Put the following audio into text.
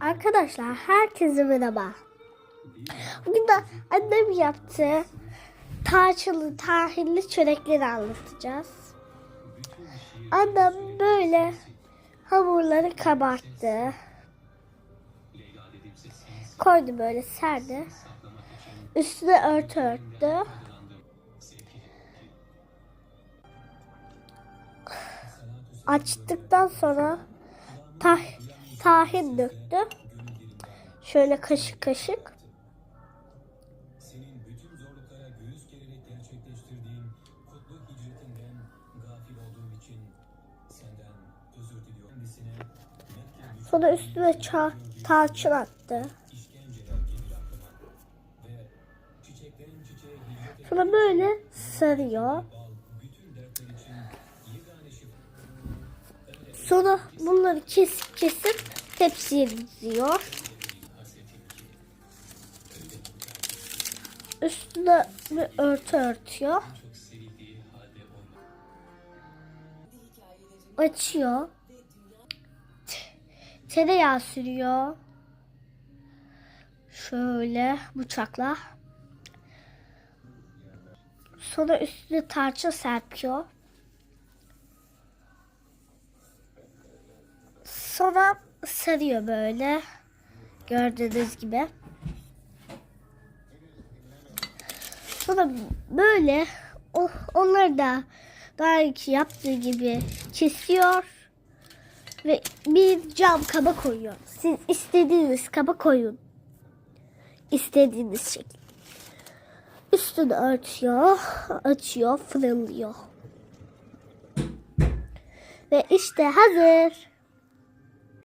Arkadaşlar herkese merhaba. Bugün de annem yaptığı tarçınlı tahinli çörekleri anlatacağız. Annem böyle hamurları kabarttı. Koydu böyle serdi. Üstüne örtü örttü. Açtıktan sonra tah tahin döktü. Şöyle kaşık kaşık. Sonra üstüne ça- tarçın attı. Sonra böyle sarıyor. Sonra bunları kesip kesip tepsiye diziyor. Üstüne bir örtü örtüyor. Açıyor. Te- Tereyağı sürüyor. Şöyle bıçakla. Sonra üstüne tarçın serpiyor. Sonra sarıyor böyle. Gördüğünüz gibi. Sonra böyle onları da daha önce yaptığı gibi kesiyor. Ve bir cam kaba koyuyor. Siz istediğiniz kaba koyun. İstediğiniz şekilde. Üstünü örtüyor, açıyor, fırınlıyor. Ve işte hazır.